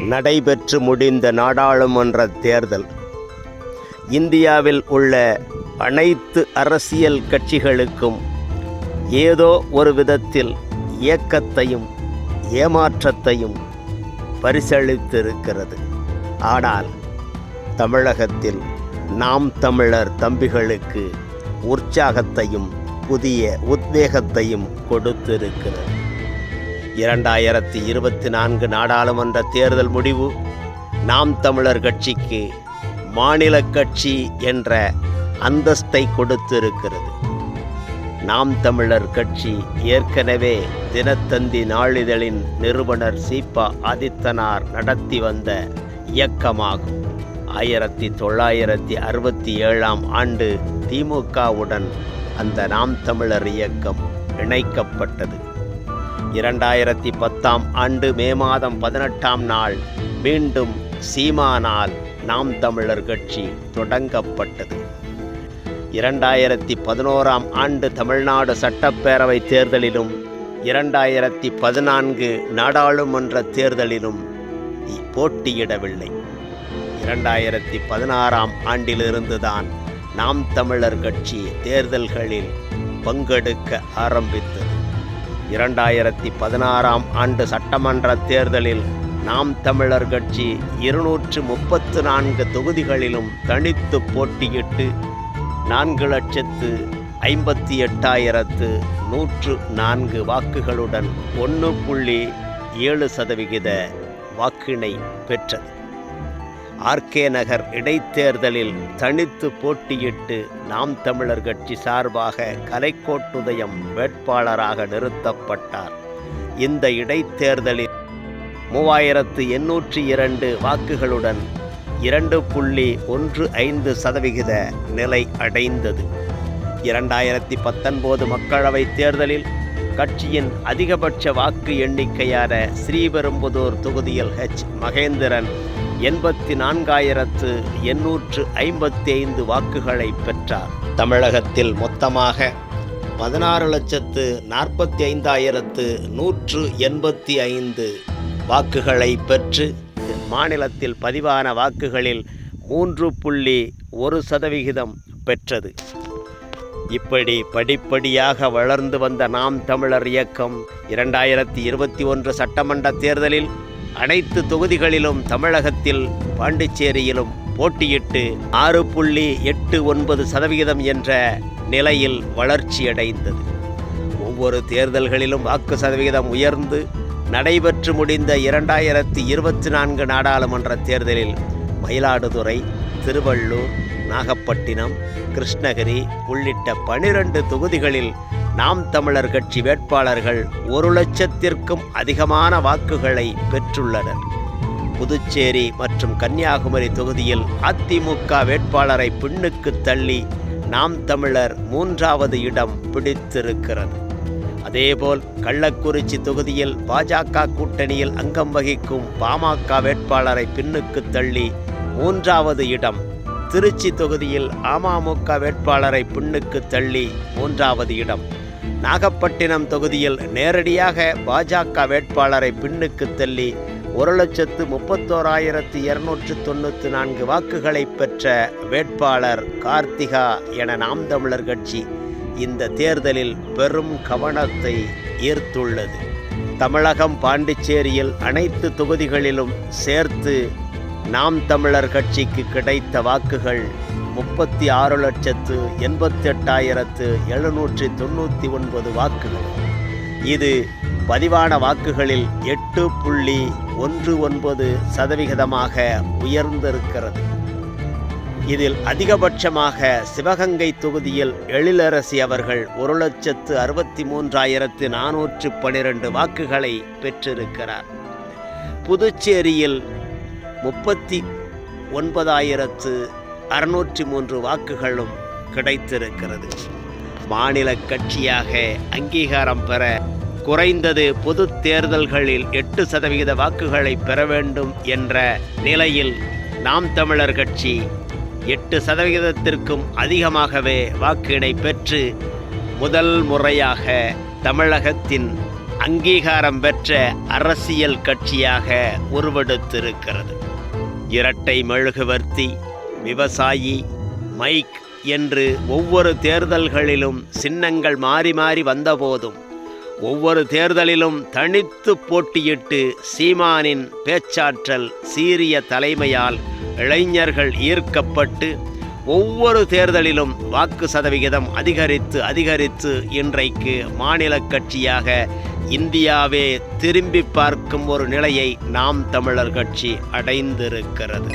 நடைபெற்று முடிந்த நாடாளுமன்ற தேர்தல். இந்தியாவில் உள்ள அனைத்து அரசியல் கட்சிகளுக்கும் ஏதோ ஒரு விதத்தில் இயக்கத்தையும் ஏமாற்றத்தையும் பரிசளித்திருக்கிறது. ஆனால் தமிழகத்தில் நாம் தமிழர் தம்பிகளுக்கு உற்சாகத்தையும் புதிய உத்வேகத்தையும் கொடுத்திருக்கிறது. இரண்டாயிரத்தி இருபத்தி நான்கு நாடாளுமன்ற தேர்தல் முடிவு நாம் தமிழர் கட்சிக்கு மாநில கட்சி என்ற அந்தஸ்தை கொடுத்திருக்கிறது. நாம் தமிழர் கட்சி ஏற்கனவே தினத்தந்தி நாளிதழின் நிறுவனர் சீபா ஆதித்தனார் நடத்தி வந்த இயக்கமாகும். ஆயிரத்தி தொள்ளாயிரத்தி அறுபத்தி ஏழாம் ஆண்டு திமுகவுடன் அந்த நாம் தமிழர் இயக்கம் இணைக்கப்பட்டது. இரண்டாயிரத்தி பத்தாம் ஆண்டு மே மாதம் பதினெட்டாம் நாள் மீண்டும் சீமானால் நாம் தமிழர் கட்சி தொடங்கப்பட்டது. இரண்டாயிரத்தி பதினோராம் ஆண்டு தமிழ்நாடு சட்டப்பேரவை தேர்தலிலும் இரண்டாயிரத்தி பதினான்கு நாடாளுமன்ற தேர்தலிலும் போட்டியிடவில்லை. இரண்டாயிரத்தி பதினாறாம் ஆண்டிலிருந்துதான் நாம் தமிழர் கட்சி தேர்தல்களில் பங்கெடுக்க ஆரம்பித்தது. இரண்டாயிரத்தி பதினாறாம் ஆண்டு சட்டமன்ற தேர்தலில் நாம் தமிழர் கட்சி இருநூற்று முப்பத்து நான்கு தொகுதிகளிலும் தனித்து போட்டியிட்டு நான்கு லட்சத்து ஐம்பத்தி எட்டாயிரத்து நூற்று நான்கு வாக்குகளுடன் ஒன்று புள்ளி ஏழு சதவிகித வாக்கினை பெற்றது. ஆர்கே நகர் இடைத்தேர்தலில் தனித்து போட்டியிட்டு நாம் தமிழர் கட்சி சார்பாக கலைக்கோட்டுதயம் வேட்பாளராக நிறுத்தப்பட்டார். இந்த இடைத்தேர்தலில் மூவாயிரத்து எண்ணூற்றி இரண்டு வாக்குகளுடன் இரண்டு புள்ளி ஒன்று ஐந்து சதவிகித நிலை அடைந்தது. இரண்டாயிரத்தி பத்தொன்பது மக்களவைத் தேர்தலில் கட்சியின் அதிகபட்ச வாக்கு எண்ணிக்கையான ஸ்ரீபெரும்புதூர் தொகுதியில் ஹெச் மகேந்திரன் எண்பத்தி நான்காயிரத்து எண்ணூற்று ஐம்பத்தி ஐந்து வாக்குகளை பெற்றார். தமிழகத்தில் மொத்தமாக பதினாறு லட்சத்து நாற்பத்தி ஐந்தாயிரத்து நூற்று எண்பத்தி ஐந்து வாக்குகளை பெற்று மாநிலத்தில் பதிவான வாக்குகளில் மூன்று புள்ளி ஒரு சதவிகிதம் பெற்றது. இப்படி படிப்படியாக வளர்ந்து வந்த நாம் தமிழர் இயக்கம் இரண்டாயிரத்தி இருபத்தி ஒன்று சட்டமன்ற தேர்தலில் அனைத்து தொகுதிகளிலும் தமிழகத்தில் பாண்டிச்சேரியிலும் போட்டியிட்டு ஆறு புள்ளி எட்டு ஒன்பது சதவிகிதம் என்ற நிலையில் வளர்ச்சியடைந்தது ஒவ்வொரு தேர்தல்களிலும் வாக்கு சதவிகிதம் உயர்ந்து நடைபெற்று முடிந்த இரண்டாயிரத்தி இருபத்தி நான்கு நாடாளுமன்ற தேர்தலில் மயிலாடுதுறை திருவள்ளூர் நாகப்பட்டினம் கிருஷ்ணகிரி உள்ளிட்ட பனிரெண்டு தொகுதிகளில் நாம் தமிழர் கட்சி வேட்பாளர்கள் ஒரு லட்சத்திற்கும் அதிகமான வாக்குகளை பெற்றுள்ளனர். புதுச்சேரி மற்றும் கன்னியாகுமரி தொகுதியில் அதிமுக வேட்பாளரை பின்னுக்கு தள்ளி நாம் தமிழர் மூன்றாவது இடம் பிடித்திருக்கிறது. அதேபோல் கள்ளக்குறிச்சி தொகுதியில் பாஜக கூட்டணியில் அங்கம் வகிக்கும் பாமக வேட்பாளரை பின்னுக்கு தள்ளி மூன்றாவது இடம் திருச்சி தொகுதியில் அமமுக வேட்பாளரை பின்னுக்கு தள்ளி மூன்றாவது இடம். நாகப்பட்டினம் தொகுதியில் நேரடியாக பாஜக வேட்பாளரை பின்னுக்கு தள்ளி ஒரு லட்சத்து முப்பத்தோராயிரத்து இருநூற்று தொண்ணூற்றி நான்கு வாக்குகளை பெற்ற வேட்பாளர் கார்த்திகா என நாம் தமிழர் கட்சி இந்த தேர்தலில் பெரும் கவனத்தை ஈர்த்துள்ளது. தமிழகம் பாண்டிச்சேரியில் அனைத்து தொகுதிகளிலும் சேர்த்து நாம் தமிழர் கட்சிக்கு கிடைத்த வாக்குகள் முப்பத்தி ஆறு லட்சத்து எண்பத்தெட்டாயிரத்து எழுநூற்றி தொண்ணூற்றி ஒன்பது வாக்குகள். இது பதிவான வாக்குகளில் எட்டு புள்ளி ஒன்று ஒன்பது சதவிகிதமாக உயர்ந்திருக்கிறது. இதில் அதிகபட்சமாக சிவகங்கை தொகுதியில் எழிலரசி அவர்கள் ஒரு லட்சத்து அறுபத்தி மூன்றாயிரத்து நானூற்று பனிரெண்டு வாக்குகளை பெற்றிருக்கிறார். புதுச்சேரியில் முப்பத்தி ஒன்பதாயிரத்து அறுநூற்றி மூன்று வாக்குகளும் கிடைத்திருக்கிறது. மாநில கட்சியாக அங்கீகாரம் பெற குறைந்தது பொது தேர்தல்களில் எட்டு சதவிகித வாக்குகளை பெற வேண்டும் என்ற நிலையில் நாம் தமிழர் கட்சி எட்டு சதவிகிதத்திற்கும் அதிகமாகவே வாக்கினை பெற்று முதல் முறையாக தமிழகத்தின் அங்கீகாரம் பெற்ற அரசியல் கட்சியாக உருவெடுத்திருக்கிறது. இரட்டை மெழுகுவர்த்தி விவசாயி மைக் என்று ஒவ்வொரு தேர்தல்களிலும் சின்னங்கள் மாறி மாறி வந்தபோதும் ஒவ்வொரு தேர்தலிலும் தனித்து போட்டியிட்டு சீமானின் பேச்சாற்றல் சீரிய தலைமையால் இளைஞர்கள் ஈர்க்கப்பட்டு ஒவ்வொரு தேர்தலிலும் வாக்கு சதவிகிதம் அதிகரித்து அதிகரித்து இன்றைக்கு மாநில கட்சியாக இந்தியாவே திரும்பி பார்க்கும் ஒரு நிலையை நாம் தமிழர் கட்சி அடைந்திருக்கிறது.